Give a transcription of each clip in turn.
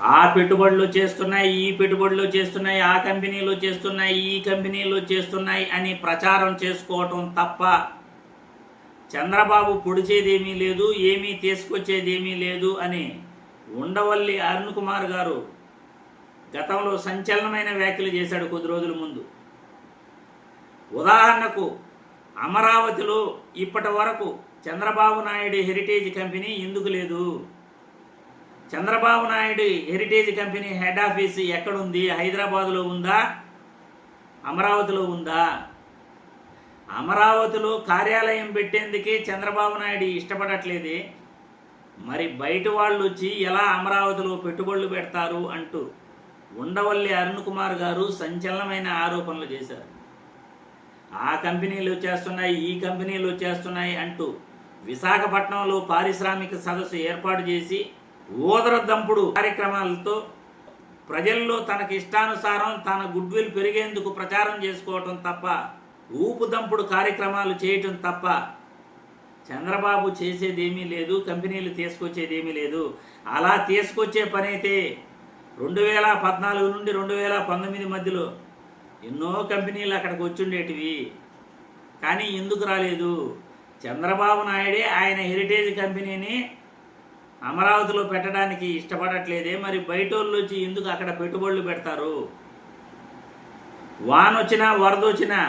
ఆ పెట్టుబడులు చేస్తున్నాయి ఈ పెట్టుబడులు చేస్తున్నాయి ఆ కంపెనీలు చేస్తున్నాయి ఈ కంపెనీలు చేస్తున్నాయి అని ప్రచారం చేసుకోవటం తప్ప చంద్రబాబు పొడిచేదేమీ లేదు ఏమీ తీసుకొచ్చేదేమీ లేదు అని ఉండవల్లి అరుణ్ కుమార్ గారు గతంలో సంచలనమైన వ్యాఖ్యలు చేశాడు కొద్ది రోజుల ముందు. ఉదాహరణకు అమరావతిలో ఇప్పటి వరకు చంద్రబాబు నాయుడు హెరిటేజ్ కంపెనీ ఎందుకు లేదు? Chandrababu Naidu Heritage company head office ఎక్కడుంది? హైదరాబాదులో ఉందా? అమరావతిలో ఉందా? అమరావతిలో కార్యాలయం పెట్టేందుకే చంద్రబాబు నాయుడు ఇష్టపడట్లేదే. మరి బయట వాళ్ళు వచ్చి ఎలా అమరావతిలో పెట్టుబడులు పెడతారు అంటూ ఉండవల్లి అరుణ్ కుమార్ గారు సంచలనమైన ఆరోపణలు చేశారు. ఆ కంపెనీలు వచ్చేస్తున్నాయి ఈ కంపెనీలు వచ్చేస్తున్నాయి అంటూ విశాఖపట్నంలో పారిశ్రామిక సదస్సు ఏర్పాటు చేసి ఊదర దంపుడు కార్యక్రమాలతో ప్రజల్లో తనకి ఇష్టానుసారం తన గుడ్విల్ పెరిగేందుకు ప్రచారం చేసుకోవటం తప్ప ఊపుదంపుడు కార్యక్రమాలు చేయటం తప్ప చంద్రబాబు చేసేదేమీ లేదు కంపెనీలు తీసుకొచ్చేదేమీ లేదు. అలా తీసుకొచ్చే పని అయితే రెండు వేల పద్నాలుగు నుండి రెండు వేల పంతొమ్మిది మధ్యలో ఎన్నో కంపెనీలు అక్కడికి వచ్చుండేటివి. కానీ ఎందుకు రాలేదు? చంద్రబాబు నాయుడే ఆయన హెరిటేజ్ కంపెనీని అమరావతిలో పెట్టడానికి ఇష్టపడట్లేదే మరి బయట వాళ్ళు వచ్చి ఎందుకు అక్కడ పెట్టుబడులు పెడతారు? వాన వచ్చినా వరద వచ్చినా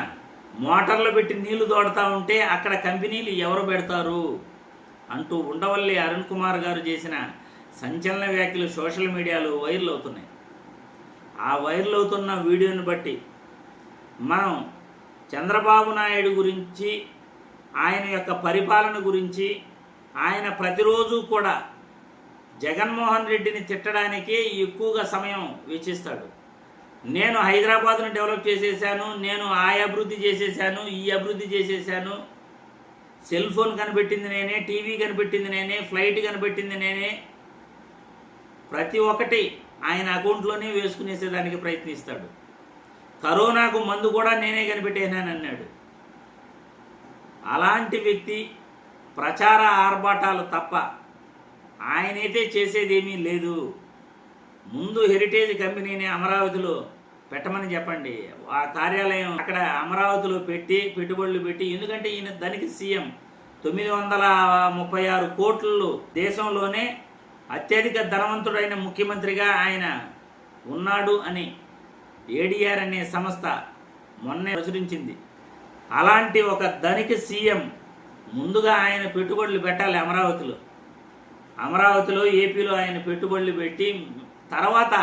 మోటార్లు పెట్టి నీళ్ళు తోడుతూ ఉంటే అక్కడ కంపెనీలు ఎవరు పెడతారు? అంటూ ఉండవల్లి అరుణ్ కుమార్ గారు చేసిన సంచలన వ్యాఖ్యలు సోషల్ మీడియాలో వైరల్ అవుతున్నాయి. ఆ వైరల్ అవుతున్న వీడియోని బట్టి మనం చంద్రబాబు నాయుడు గురించి ఆయన యొక్క పరిపాలన గురించి ఆయన ప్రతిరోజు కూడా జగన్మోహన్ రెడ్డిని తిట్టడానికి ఎక్కువగా సమయం వెచ్చిస్తాడు. నేను హైదరాబాద్ను డెవలప్ చేసేసాను నేను ఆ అభివృద్ధి చేసేసాను ఈ అభివృద్ధి చేసేసాను సెల్ ఫోన్ కనిపెట్టింది నేనే టీవీ కనిపెట్టింది నేనే ఫ్లైట్ కనిపెట్టింది నేనే. ప్రతి ఒక్కటి ఆయన అకౌంట్లోనే వేసుకునేసేదానికి ప్రయత్నిస్తాడు. కరోనాకు మందు కూడా నేనే కనిపెట్టేనానన్నాడు. అలాంటి వ్యక్తి ప్రచార ఆర్భాటాలు తప్ప ఆయనైతే చేసేదేమీ లేదు. ముందు హెరిటేజ్ కంపెనీని అమరావతిలో పెట్టమని చెప్పండి. ఆ కార్యాలయం అక్కడ అమరావతిలో పెట్టి పెట్టుబడులు పెట్టి ఎందుకంటే ఈయన దానికి సీఎం. తొమ్మిది వందల ముప్పై ఆరు కోట్లు దేశంలోనే అత్యధిక ధనవంతుడైన ముఖ్యమంత్రిగా ఆయన ఉన్నాడు అని ఏడిఆర్ అనే సంస్థ మొన్నే ప్రచురించింది. అలాంటి ఒక ధనిక సీఎం ముందుగా ఆయన పెట్టుబడులు పెట్టాలి అమరావతిలో. అమరావతిలో ఏపీలో ఆయన పెట్టుబడులు పెట్టి తర్వాత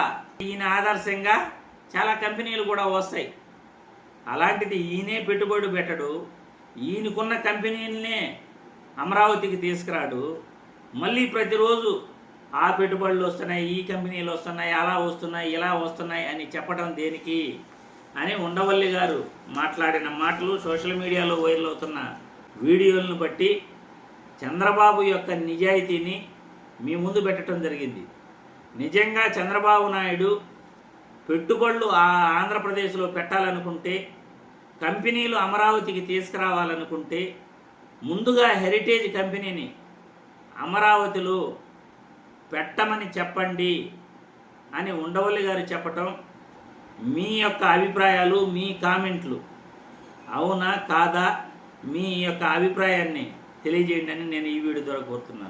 ఈయన ఆదర్శంగా చాలా కంపెనీలు కూడా వస్తాయి. అలాంటిది ఈయనే పెట్టుబడి పెట్టడు. ఈయనకున్న కంపెనీలనే అమరావతికి తీసుకురాడు. మళ్ళీ ప్రతిరోజు ఆ పెట్టుబడులు వస్తున్నాయి ఈ కంపెనీలు వస్తున్నాయి అలా వస్తున్నాయి ఇలా వస్తున్నాయి అని చెప్పడం దేనికి అని ఉండవల్లి గారు మాట్లాడిన మాటలు సోషల్ మీడియాలో వైరల్ అవుతున్న వీడియోలను బట్టి చంద్రబాబు యొక్క నిజాయితీని మీ ముందు పెట్టడం జరిగింది. నిజంగా చంద్రబాబు నాయుడు పెట్టుబడులు ఆ ఆంధ్రప్రదేశ్లో పెట్టాలనుకుంటే కంపెనీలు అమరావతికి తీసుకురావాలనుకుంటే ముందుగా హెరిటేజ్ కంపెనీని అమరావతిలో పెట్టమని చెప్పండి అని ఉండవల్లి గారు చెప్పటం మీ యొక్క అభిప్రాయాలు మీ కామెంట్లు. అవునా కాదా? మీ యొక్క అభిప్రాయాన్ని తెలియజేయండి అని నేను ఈ వీడియో ద్వారా కోరుతున్నాను.